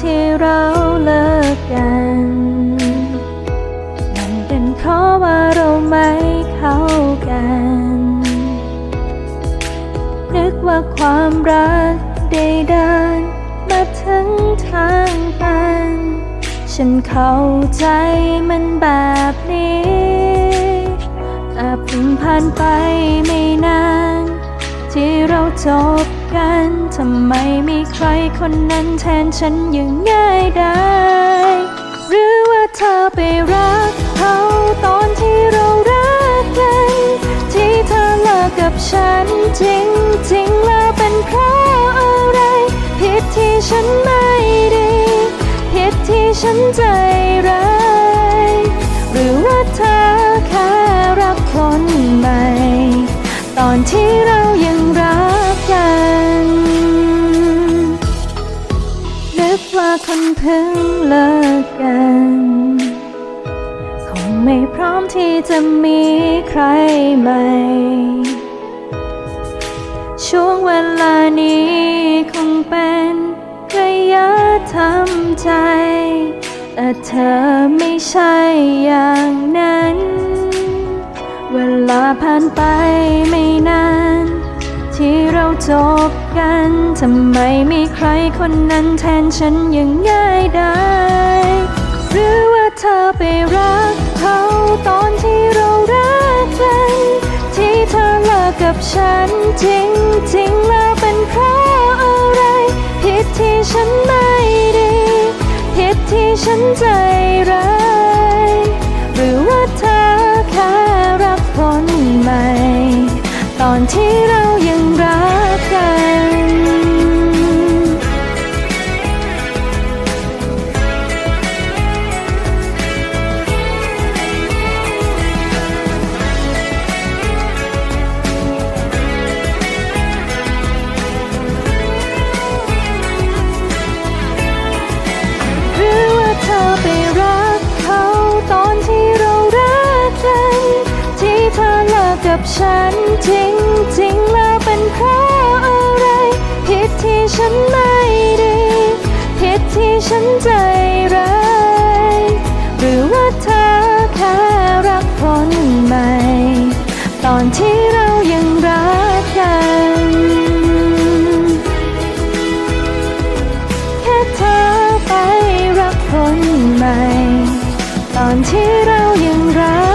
ที่เราเลิกกัน มันเป็นเพราะว่าเราไม่เข้ากัน นึกว่าความรักได้เดินมาถึงทางตัน ฉันเข้าใจมันแบบนี้แต่เพิ่งผ่านไปไม่ จบกันทำไมมีใครคนนั้นแทนฉันอย่างง่ายได้ หรือว่าเธอไปรักเขาตอนที่เรารักกัน ที่เธอเลิกกับฉันจริงจริงแล้วเป็นเพราะอะไร ผิดที่ฉันไม่ดี ผิดที่ฉันใจร้ายหรือว่าเธอแค่รักคนใหม่ ตอนที่ คนเพิ่งเลิกกัน คงไม่พร้อมที่จะมีใครใหม่ ช่วงเวลานี้คงเป็นระยะทำใจ แต่เธอไม่ใช่อย่างนั้น เวลาผ่านไปไม่นาน ที่เราจบกันทำไมมีใครคนนั้นแทนฉันอย่างง่ายได้ หรือว่าเธอไปรักเขาตอนที่เรารักกัน ที่เธอเลิกกับฉันจริงจริงแล้วเป็นเพราะอะไร ผิดที่ฉันไม่ดี ผิดที่ฉันจร้ เรายังรักกัน หรือว่าเธอไปรักเขาตอนที่เรารักกัน ที่เธอเลิกกับฉันจริงจริง ฉันใจร้ายหรือว่าเธอแค่รักคนใหม่ ตอนที่เรายังรักกัน แค่เธอไปรักคนใหม่ ตอนที่เรายังรัก